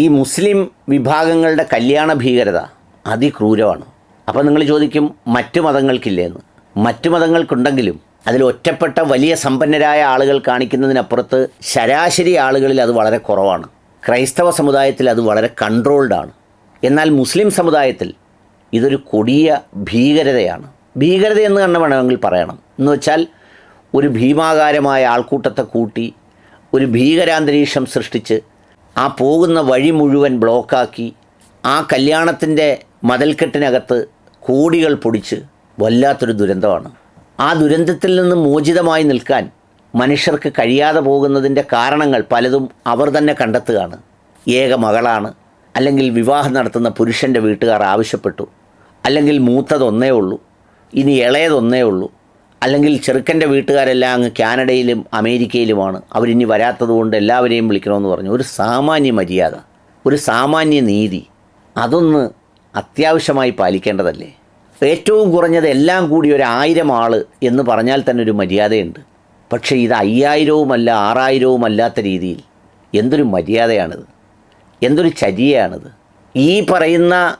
ഈ മുസ്ലിം വിഭാഗങ്ങളുടെ കല്യാണ ഭീകരത അതിക്രൂരമാണ്. അപ്പോൾ നിങ്ങൾ ചോദിക്കും മറ്റു മതങ്ങൾക്കില്ലേ എന്ന് മറ്റു മതങ്ങൾക്കുണ്ടെങ്കിലും അതിൽ ഒറ്റപ്പെട്ട വലിയ സമ്പന്നരായ ആളുകൾ കാണിക്കുന്നതിനപ്പുറത്ത് ശരാശരി ആളുകളിൽ അത് വളരെ കുറവാണ്. ക്രൈസ്തവ സമുദായത്തിൽ അത് വളരെ കൺട്രോൾഡാണ് എന്നാൽ മുസ്ലിം സമുദായത്തിൽ ഇതൊരു കൊടിയ ഭീകരതയാണ്. ഭീകരത എന്ന് തന്നെ വേണമെങ്കിൽ പറയണം. എന്ന് വെച്ചാൽ ഒരു ഭീമാകാരമായ ആൾക്കൂട്ടത്തെ കൂട്ടി ഒരു ഭീകരാന്തരീക്ഷം സൃഷ്ടിച്ച് ആ പോകുന്ന വഴി മുഴുവൻ ബ്ലോക്കാക്കി ആ കല്യാണത്തിന്റെ മതൽക്കെട്ടിനകത്ത് കോടികൾ പൊടിച്ച് വല്ലാത്തൊരു ദുരന്തമാണ്. ആ ദുരന്തത്തിൽ നിന്ന് മോചിതമായി നിൽക്കാൻ മനുഷ്യർക്ക് കഴിയാതെ പോകുന്നതിന്റെ കാരണങ്ങൾ പലതും അവർ തന്നെ കണ്ടെത്തുകയാണ്. ഏക മകളാണ് അല്ലെങ്കിൽ വിവാഹം നടത്തുന്ന പുരുഷന്റെ വീട്ടുകാർ ആവശ്യപ്പെട്ടു അല്ലെങ്കിൽ മൂത്തതൊന്നേ ഉള്ളൂ ഇനി ഇളയതൊന്നേ ഉള്ളൂ അല്ലെങ്കിൽ ചെറുക്കന്റെ വീട്ടുകാരെല്ലാം അങ്ങ് കാനഡയിലും അമേരിക്കയിലുമാണ്. അവരിനി വരാത്തതുകൊണ്ട് എല്ലാവരെയും വിളിക്കണമെന്ന് പറഞ്ഞു. ഒരു സാമാന്യ മര്യാദ ഒരു സാമാന്യ നീതി അതൊന്ന് അത്യാവശ്യമായി പാലിക്കേണ്ടതല്ലേ? ഏറ്റവും കുറഞ്ഞത് എല്ലാം കൂടി ഒരു ആയിരം ആൾ എന്ന് പറഞ്ഞാൽ തന്നെ ഒരു മര്യാദയുണ്ട്. പക്ഷേ ഇത് അയ്യായിരവുമല്ല ആറായിരവും അല്ലാത്ത രീതിയിൽ എന്തൊരു മര്യാദയാണിത്? എന്തൊരു ചര്യയാണിത്? ഈ പറയുന്ന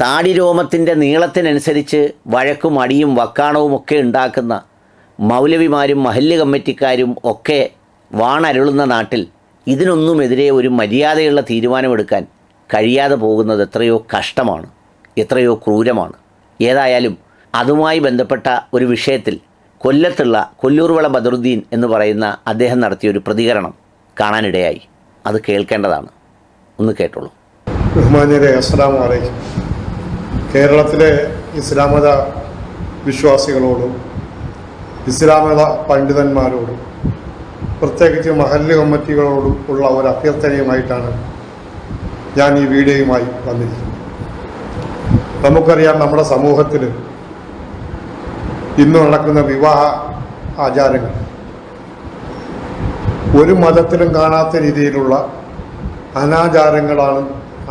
താടിരോമത്തിന്റെ നീളത്തിനനുസരിച്ച് വഴക്കും അടിയും വക്കാണവും ഒക്കെ ഉണ്ടാക്കുന്ന മൗലവിമാരും മഹല്ല് കമ്മിറ്റിക്കാരും ഒക്കെ വാണരുളുന്ന നാട്ടിൽ ഇതിനൊന്നുമെതിരെ ഒരു മര്യാദയുള്ള തീരുമാനമെടുക്കാൻ കഴിയാതെ പോകുന്നത് എത്രയോ കഷ്ടമാണ് എത്രയോ ക്രൂരമാണ്. ഏതായാലും അതുമായി ബന്ധപ്പെട്ട ഒരു വിഷയത്തിൽ കൊല്ലത്തുള്ള കൊല്ലൂർവള ബദറുദ്ദീൻ എന്ന് പറയുന്ന അദ്ദേഹം നടത്തിയ ഒരു പ്രതികരണം കാണാനിടയായി. അത് കേൾക്കേണ്ടതാണ്. ഒന്ന് കേട്ടോളൂ. ബഹുമാന്യരെ അസ്സാം വലൈക്കും കേരളത്തിലെ ഇസ്ലാമത വിശ്വാസികളോടും ഇസ്ലാമത പണ്ഡിതന്മാരോടും പ്രത്യേകിച്ച് മഹല്ല് കമ്മിറ്റികളോടും ഉള്ള ഒരു അഭ്യർത്ഥനയുമായിട്ടാണ് ഞാൻ ഈ വീഡിയോയുമായി വന്നിരിക്കുന്നത്. നമുക്കറിയാം നമ്മുടെ സമൂഹത്തിൽ ഇന്ന് നടക്കുന്ന വിവാഹ ആചാരങ്ങൾ ഒരു മതത്തിലും കാണാത്ത രീതിയിലുള്ള അനാചാരങ്ങളാണ്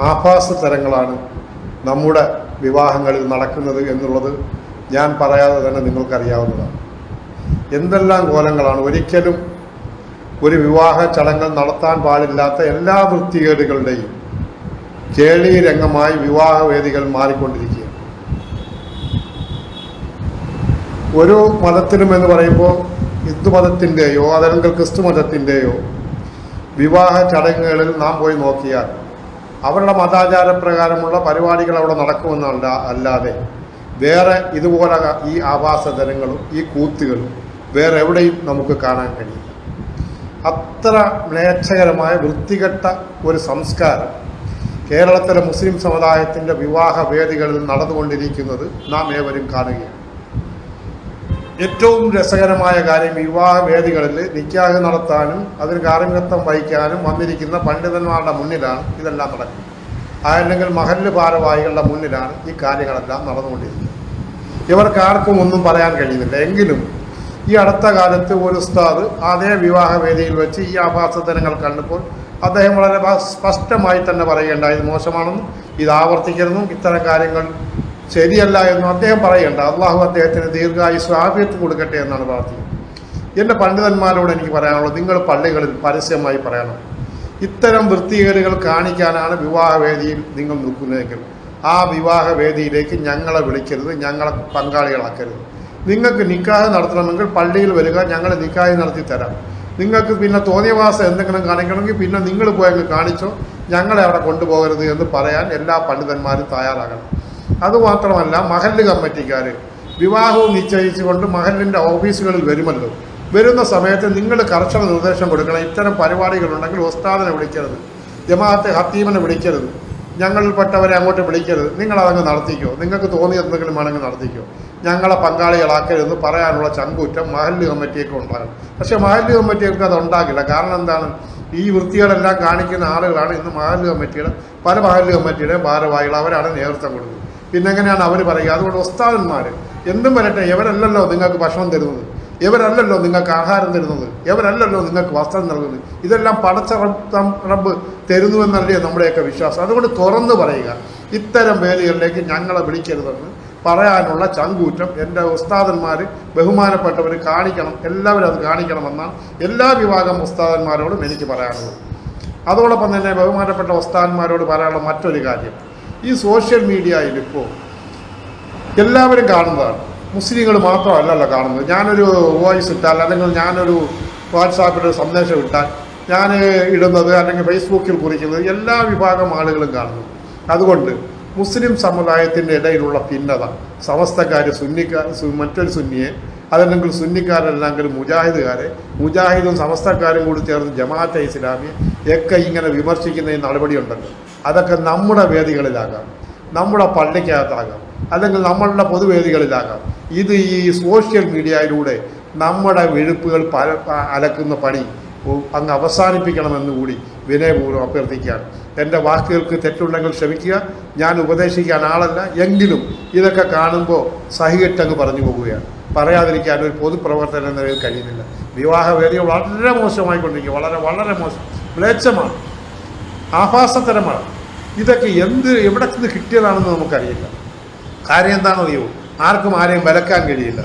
ആഭാസ തരങ്ങളാണ് നമ്മുടെ വിവാഹങ്ങളിൽ നടക്കുന്നത് എന്നുള്ളത് ഞാൻ പറയാതെ തന്നെ നിങ്ങൾക്കറിയാവുന്നതാണ്. എന്തെല്ലാം കോലങ്ങളാണ് ഒരിക്കലും ഒരു വിവാഹ ചടങ്ങ് നടത്താൻ പാടില്ലാത്ത എല്ലാ വൃത്തികേടുകളുടെയും കേളി രംഗമായി വിവാഹവേദികൾ മാറിക്കൊണ്ടിരിക്കുകയാണ്. ഒരു മതത്തിനും എന്ന് പറയുമ്പോൾ ഹിന്ദു മതത്തിന്റെയോ അതല്ലെങ്കിൽ ക്രിസ്തു മതത്തിന്റെയോ വിവാഹ ചടങ്ങുകളിൽ നാം പോയി നോക്കിയാൽ അവരുടെ മതാചാരപ്രകാരമുള്ള പരിപാടികൾ അവിടെ നടക്കുമെന്നല്ല അല്ലാതെ വേറെ ഇതുപോലെ ഈ ആഭാസതരങ്ങളും ഈ കൂത്തുകളും വേറെ എവിടെയും നമുക്ക് കാണാൻ കഴിയില്ല. അത്ര മ്ലേച്ഛകരമായ വൃത്തികെട്ട ഒരു സംസ്കാരം കേരളത്തിലെ മുസ്ലിം സമുദായത്തിന്റെ വിവാഹ വേദികളിൽ നടന്നുകൊണ്ടിരിക്കുന്നത് നാം ഏവരും കാണുകയാണ്. ഏറ്റവും രസകരമായ കാര്യം വിവാഹ വേദികളിൽ നിക്കാഹ് നടത്താനും അതിന് കാർമ്മികത്വം വഹിക്കാനും വന്നിരിക്കുന്ന പണ്ഡിതന്മാരുടെ മുന്നിലാണ് ഇതെല്ലാം നടക്കുന്നത്. അതല്ലെങ്കിൽ മഹല്ല് ഭാരവാഹികളുടെ മുന്നിലാണ് ഈ കാര്യങ്ങളെല്ലാം നടന്നുകൊണ്ടിരിക്കുന്നത്. ഇവർക്ക് ആർക്കും ഒന്നും പറയാൻ കഴിയുന്നില്ല. എങ്കിലും ഈ അടുത്ത കാലത്ത് ഒരു ഉസ്താദ് അതേ വിവാഹവേദിയിൽ വെച്ച് ഈ ആഭാസതനങ്ങൾ കണ്ടപ്പോൾ അദ്ദേഹം വളരെ സ്പഷ്ടമായി തന്നെ പറയേണ്ട ഇത് മോശമാണെന്നും ഇത് ആവർത്തിക്കരുതെന്നും ഇത്തരം കാര്യങ്ങൾ ശരിയല്ല എന്നും അദ്ദേഹം പറയണ്ട. അള്ളാഹു അദ്ദേഹത്തിന് ദീർഘായുസ് ആഫിയത്ത് കൊടുക്കട്ടെ എന്നാണ് പ്രാർത്ഥിക്കുന്നത്. എന്റെ പണ്ഡിതന്മാരോട് എനിക്ക് പറയാനുള്ളത് നിങ്ങൾ പള്ളികളിൽ പരസ്യമായി പറയണം. ഇത്തരം വൃത്തികേടുകൾ കാണിക്കാനാണ് വിവാഹവേദിയിൽ നിങ്ങൾ നിൽക്കുന്നതെങ്കിൽ ആ വിവാഹവേദിയിലേക്ക് ഞങ്ങളെ വിളിക്കരുത് ഞങ്ങളെ പങ്കാളികളാക്കരുത്. നിങ്ങൾക്ക് നിക്കാഹ് നടത്തണമെങ്കിൽ പള്ളിയിൽ വരിക ഞങ്ങൾ നിക്കാഹ് നടത്തി തരാം. നിങ്ങൾക്ക് പിന്നെ തോന്നിയവാസം എന്തെങ്കിലും കാണിക്കണമെങ്കിൽ പിന്നെ നിങ്ങൾ പോയെങ്കിൽ കാണിച്ചോ ഞങ്ങളെ അവിടെ കൊണ്ടുപോകരുത് എന്ന് പറയാൻ എല്ലാ പണ്ഡിതന്മാരും തയ്യാറാകണം. അതുമാത്രമല്ല മഹല്ല് കമ്മിറ്റിക്കാർ വിവാഹവും നിശ്ചയിച്ചുകൊണ്ട് മഹലിന്റെ ഓഫീസുകളിൽ വരുമല്ലോ. വരുന്ന സമയത്ത് നിങ്ങൾ കർശന നിർദ്ദേശം കൊടുക്കണം. ഇത്തരം പരിപാടികളുണ്ടെങ്കിൽ ഉസ്താദിനെ വിളിക്കരുത്. ജമാഅത്തെ ഹത്തീമിനെ വിളിക്കരുത്. ഞങ്ങളിൽപ്പെട്ടവരെ അങ്ങോട്ട് വിളിക്കരുത്. നിങ്ങൾ അതങ്ങ് നടത്തിക്കോ. നിങ്ങൾക്ക് തോന്നിയ എന്തെങ്കിലും വേണമെങ്കിൽ നടത്തിക്കോ. ഞങ്ങളെ പങ്കാളികളാക്കരുതെന്ന് പറയാനുള്ള ചങ്കൂറ്റം മഹല്ല് കമ്മിറ്റിയൊക്കെ ഉണ്ടാകും. പക്ഷേ മഹല്ല് കമ്മിറ്റിയൊക്കെ അത് ഉണ്ടാകില്ല. കാരണം എന്താണ്? ഈ വൃത്തികളെല്ലാം കാണിക്കുന്ന ആളുകളാണ് ഇന്ന് മഹല്ല് കമ്മിറ്റിയുടെ പല മഹല്ല് കമ്മിറ്റിയുടെയും ഭാരവാഹികൾ അവരാണ് നേതൃത്വം കൊടുക്കുന്നത്. പിന്നെ എങ്ങനെയാണ് അവർ പറയുക? അതുകൊണ്ട് ഉസ്താദന്മാർ എന്തും വരട്ടെ ഇവരല്ലല്ലോ നിങ്ങൾക്ക് ഭക്ഷണം തരുന്നത്. ഇവരല്ലല്ലോ നിങ്ങൾക്ക് ആഹാരം തരുന്നത്. ഇവരല്ലല്ലോ നിങ്ങൾക്ക് വസ്ത്രം നൽകുന്നത്. ഇതെല്ലാം പടച്ച റബ്ബ് റബ്ബ് തരുന്നുവെന്നല്ലേ നമ്മുടെയൊക്കെ വിശ്വാസം. അതുകൊണ്ട് തുറന്നു പറയുക. ഇത്തരം വേദികളിലേക്ക് ഞങ്ങളെ വിളിക്കരുതെന്ന് പറയാനുള്ള ചങ്കൂറ്റം എന്റെ ഉസ്താദന്മാർ ബഹുമാനപ്പെട്ടവർ കാണിക്കണം. എല്ലാവരും അത് കാണിക്കണമെന്നാണ് എല്ലാ വിഭാഗം ഉസ്താദന്മാരോടും എനിക്ക് പറയാനുള്ളത്. അതോടൊപ്പം തന്നെ ബഹുമാനപ്പെട്ട ഉസ്താദന്മാരോട് പറയാനുള്ള മറ്റൊരു കാര്യം. ഈ സോഷ്യൽ മീഡിയയിൽ ഇപ്പോൾ എല്ലാവരും കാണുന്നതാണ്. മുസ്ലിങ്ങൾ മാത്രമല്ലല്ലോ കാണുന്നത്. ഞാനൊരു വോയിസ് ഇട്ടാൽ അല്ലെങ്കിൽ ഞാനൊരു വാട്സാപ്പിൽ സന്ദേശം ഇട്ടാൽ ഞാൻ ഇടുന്നത് അല്ലെങ്കിൽ ഫേസ്ബുക്കിൽ കുറിക്കുന്നത് എല്ലാ വിഭാഗം ആളുകളും കാണുന്നു. അതുകൊണ്ട് മുസ്ലിം സമുദായത്തിന്റെ ഇടയിലുള്ള ഭിന്നത സമസ്തക്കാർ സുന്നിക്കാർ മറ്റൊരു സുന്നിയെ അതല്ലെങ്കിൽ സുന്നിക്കാരല്ലെങ്കിൽ മുജാഹിദുകാരെ മുജാഹിദും സമസ്തക്കാരും കൂടി ചേർന്ന് ജമാഅത്തെ ഇസ്ലാമിയെ ഒക്കെ ഇങ്ങനെ വിമർശിക്കുന്ന ഈ നടപടിയുണ്ടല്ലോ. അതൊക്കെ നമ്മുടെ വേദികളിലാകാം. നമ്മുടെ പള്ളിക്കകത്താകാം. അല്ലെങ്കിൽ നമ്മളുടെ പൊതുവേദികളിലാകാം. ഇത് ഈ സോഷ്യൽ മീഡിയയിലൂടെ നമ്മുടെ വെഴുപ്പുകൾ പല അലക്കുന്ന പണി അങ്ങ് അവസാനിപ്പിക്കണമെന്ന് കൂടി വിനയപൂർവം അഭ്യർത്ഥിക്കുകയാണ്. എന്റെ വാക്കുകൾക്ക് തെറ്റുണ്ടെങ്കിൽ ക്ഷമിക്കുക. ഞാൻ ഉപദേശിക്കാൻ ആളല്ല. എങ്കിലും ഇതൊക്കെ കാണുമ്പോൾ സഹികെട്ടങ്ങ് പറഞ്ഞു പോവുകയാണ്. പറയാതിരിക്കാൻ ഒരു പൊതുപ്രവർത്തനം എന്ന നിലയിൽ കഴിയുന്നില്ല. വിവാഹവേദികൾ വളരെ മോശമായിക്കൊണ്ടിരിക്കുക. വളരെ വളരെ മോശം. മ്ലേച്ഛമാണ്. ആഭാസതരമാണ് ഇതൊക്കെ എന്ത് എവിടെ നിന്ന് കിട്ടിയതാണെന്ന് നമുക്കറിയില്ല. കാര്യം എന്താണെന്നറിയോ? ആർക്കും ആരെയും വിലക്കാൻ കഴിയില്ല.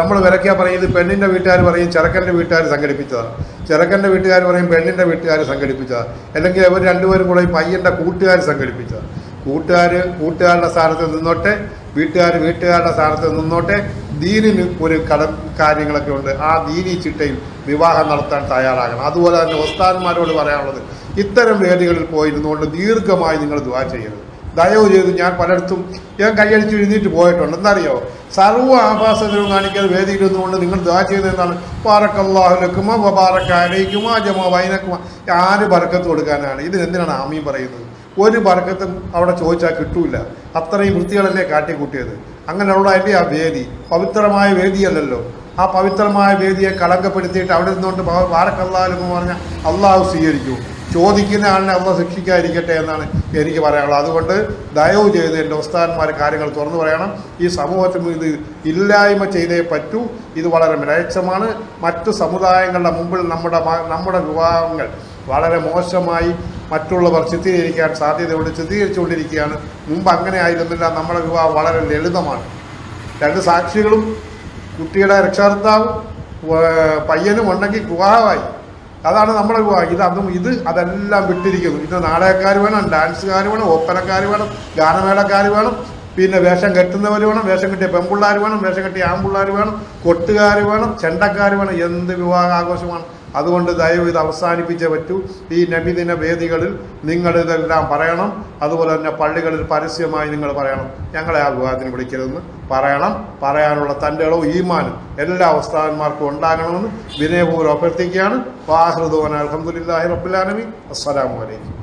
നമ്മൾ വിലക്കാൻ പറയും ഇത് പെണ്ണിന്റെ വീട്ടുകാർ പറയും ചെറുക്കന്റെ വീട്ടുകാർ സംഘടിപ്പിച്ചതാണ് ചെറുക്കന്റെ വീട്ടുകാർ പറയും പെണ്ണിന്റെ വീട്ടുകാർ സംഘടിപ്പിച്ചതാണ് അല്ലെങ്കിൽ അവർ രണ്ടുപേരും കൂടെ പയ്യന്റെ കൂട്ടുകാർ സംഘടിപ്പിച്ചതാണ് കൂട്ടുകാർ കൂട്ടുകാരുടെ സ്ഥാനത്ത് നിന്നോട്ടെ വീട്ടുകാർ വീട്ടുകാരുടെ സ്ഥാനത്ത് നിന്നോട്ടെ ദീനിന് ഒരു കട കാര്യങ്ങളൊക്കെ ഉണ്ട്. ആ ദീനി ചിട്ടയിൽ വിവാഹം നടത്താൻ തയ്യാറാകണം. അതുപോലെ തന്നെ ഉസ്താന്മാരോട് പറയാനുള്ളത് ഇത്തരം വേദികളിൽ പോയിരുന്നുകൊണ്ട് ദീർഘമായി നിങ്ങൾ ദുവാ ചെയ്യരുത്. ദയവ് ചെയ്ത് ഞാൻ പലയിടത്തും ഞാൻ കൈയടിച്ച് എഴുന്നേറ്റ് പോയിട്ടുണ്ട്. എന്താറിയോ സർവ ആഭാസത്തിലും വേദിയിൽ നിന്നുകൊണ്ട് നിങ്ങൾ ദുവാ ചെയ്യുന്നത് എന്താണ്? പാറക്കല്ലാഹുലക്കുമോ വബാറക്കാരയ്ക്കുമോ ജമോ വൈനക്കുമോ ആര് ബർക്കത്ത് കൊടുക്കാനാണ്? ഇതിന് എന്തിനാണ് ആമീൻ പറയുന്നത്? ഒരു ബർക്കത്തും അവിടെ ചോദിച്ചാൽ കിട്ടൂല. അത്രയും വൃത്തികളല്ലേ കാട്ടിക്കൂട്ടിയത്? അങ്ങനെയുള്ളതല്ലേ ആ വേദി പവിത്രമായ വേദിയല്ലല്ലോ. ആ പവിത്രമായ വേദിയെ കളങ്കപ്പെടുത്തിയിട്ട് അവിടെ നിന്നുകൊണ്ട് വാറക്കല്ലാലെന്ന് പറഞ്ഞാൽ അള്ളാഹു സ്വീകരിക്കൂ. ചോദിക്കുന്ന ആളിനെ അള്ള ശിക്ഷിക്കാതിരിക്കട്ടെ എന്നാണ് എനിക്ക് പറയാനുള്ളത്. അതുകൊണ്ട് ദയവ് ചെയ്ത് എന്റെ ഉസ്താന്മാർ കാര്യങ്ങൾ തുറന്നു പറയണം. ഈ സമൂഹത്തിൽ ഇത് ഇല്ലായ്മ ചെയ്തേ പറ്റൂ. ഇത് വളരെ മ്ലേച്ഛമാണ് മറ്റു സമുദായങ്ങളുടെ മുമ്പിൽ നമ്മുടെ നമ്മുടെ വിവാഹങ്ങൾ വളരെ മോശമായി മറ്റുള്ളവർ ചിത്രീകരിക്കാൻ സാധ്യതയുണ്ട് ചിത്രീകരിച്ചുകൊണ്ടിരിക്കുകയാണ്. മുമ്പ് അങ്ങനെ ആയിരുന്നില്ല. നമ്മുടെ വിവാഹം വളരെ ലളിതമാണ്. രണ്ട് സാക്ഷികളും കുട്ടിയുടെ രക്ഷകർത്താവും പയ്യനും ഉണ്ടെങ്കിൽ വിവാഹമായി അതാണ് നമ്മുടെ വിവാഹം ഇത് അതും ഇത് അതെല്ലാം വിട്ടിരിക്കുന്നു. ഇത് നാടകക്കാർ വേണം ഡാൻസുകാർ വേണം ഓപ്പനക്കാർ വേണം ഗാനമേളക്കാർ വേണം പിന്നെ വേഷം കെട്ടുന്നവർ വേണം വേഷം കെട്ടിയ പെൺപിള്ളേർ വേണം വേഷം കെട്ടിയ ആൺപിള്ളേർ വേണം കൊട്ടുകാർ വേണം ചെണ്ടക്കാർ വേണം എന്ത് വിവാഹ ആഘോഷമാണ് അതുകൊണ്ട് ദയവ് ഇത് അവസാനിപ്പിച്ചേ പറ്റൂ. ഈ നബിദിന വേദികളിൽ നിങ്ങൾ ഇതെല്ലാം പറയണം. അതുപോലെ തന്നെ പള്ളികളിൽ പരസ്യമായി നിങ്ങൾ പറയണം. ഞങ്ങളെ ആ വിവാഹത്തിന് വിളിക്കരുതെന്ന് പറയണം. പറയാനുള്ള തന്റെ ഇളവ് ഈമാനും എല്ലാ ഉസ്താദന്മാർക്കും ഉണ്ടാകണമെന്ന് വിനയപൂർവം അഭ്യർത്ഥിക്കുകയാണ്. വാഹൃദോന അലഹമുല്ലാഹി റബ്ബുലാനമി അസ്സലാമു അലൈക്കും.